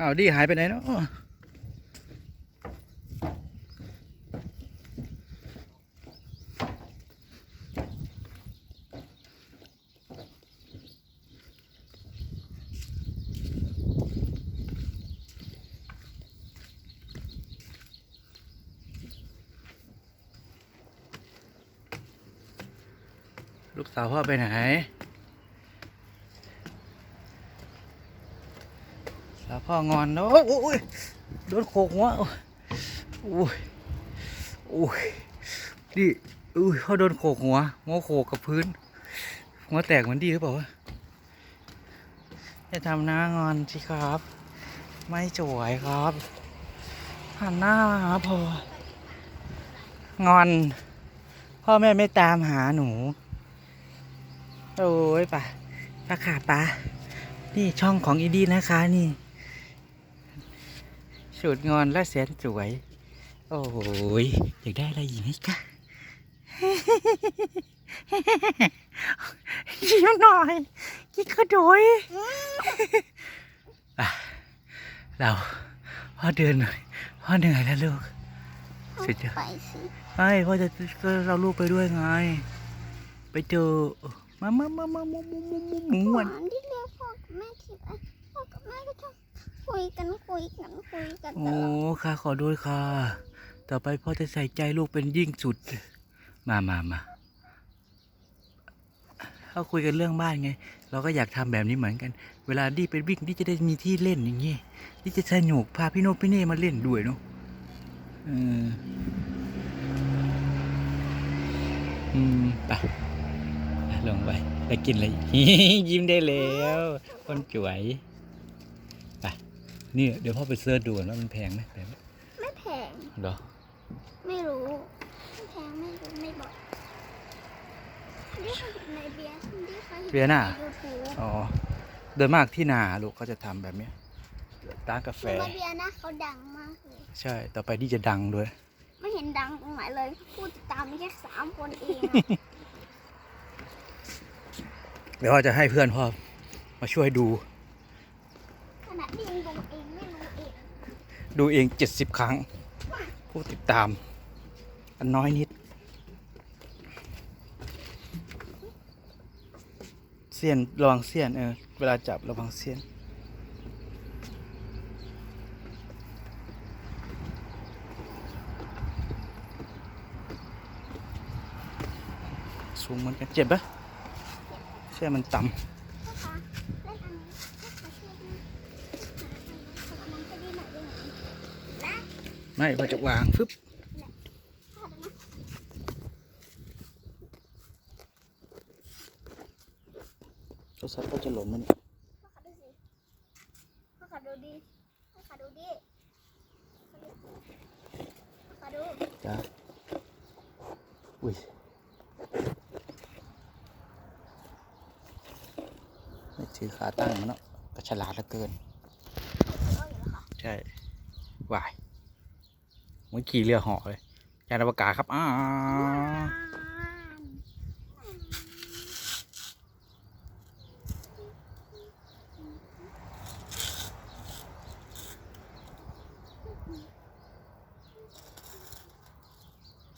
อ้าวดีหายไปไหนเนาะลูกสาวพ่อไปไหน สาวพ่องอนนาะโอ้ยโอ้ยโดนโขกหัวโอ้ยโอ้ยดิอุ้ยพ่อโดนโขกหัวหัวโขกกับพื้น หัวแตกเหมือนดีหรือเปล่าวะอย่าทำหน้างอนสิครับ ไม่สวยครับหันหน้ามาหาพ่องอน พ่อแม่ไม่ตามหาหนู โอ้ยป่ะปะขาป่ะนี่ช่องของอีดี้นะคะนี่ สูตรงอนและแสนสวย โอ้ยอยากได้อะไรอีกไหมคะยิ้มหน่อยกิ๊กกระโดยอะเราพ่อเดินหน่อยพ่อเหนื่อยแล้วลูกสุดยอดไปสิไม่พ่อจะก็เราลูกไปด้วยไง ไปเจอมามามามามามามามาหมูหอะวานที่เรียกพ่อกับแม่ทีไรพ่อกับแม่ก็จะ คุยกันคุยกันคุยกันตโอ้ลอดค่ะขอโทษค่ะ ต่อไปพ่อจะใส่ใจลูกเป็นยิ่งสุด มามามาเขาคุยกันเรื่องบ้านไง เราก็อยากทำแบบนี้เหมือนกัน เวลาดีเป็นวิ่งดีจะได้มีที่เล่นอย่างเงี้ยดีจะสนุกพาพี่โนตพี่เน่มาเล่นด้วยเนาะเอออืมไปไปลงไปไปกินเลย ยิ้มได้แล้ว คนสวยไป นี่เดี๋ยวพ่อไปเสิร์ชดูก่อนว่ามันแพงไหมแพงไหมไม่แพง เหรอ ไม่รู้ ไม่แพงไม่รู้ไม่บอกนี่เคยเห็นในเบียร์ที่เคยเห็นเบียร์น่ะในยูทูบอ๋อ โดยมากที่นาลูกเขาจะทำแบบเนี้ยร้านกาแฟในเบียร์นะเขาดังมากเลย ใช่ ต่อไปที่จะดังด้วย ไม่เห็นดังตรงไหนเลย พูดติดตามมีแค่สามคนเองอะ เดี๋ยวพ่อจะให้เพื่อนพ่อมาช่วยดูขนาดนี้ยังลงเองไม่รู้เอง ดูเองเจ็ดสิบครั้ง ผู้ติดตาม อันน้อยนิด เสียนระวังเสียนเออ เวลาจับระวังเสียนสูงเหมือนกันเจ็บปะเสียนมันต่พ่อคะเล่นอันนี้พ่อขอช่วยนะหาอันนั้นจะดีหน่อยได้ไหมและำ ไม่พอจะวางฟึบพ่อดูนะโทรศัพท์ก็จะหล่นมันยพ่อขอดูสิพ่อขอดูดิพ่อขอดูพ่อขอดูจ้าอุ้ยไม่ถือขาตั้งมันเนาะก็ฉลาดเหลือเกินเอาอยู่แล้วค่ะใช่วาย เหมือนขี่เรือเหาะเลยยานอวกาศครับอ้า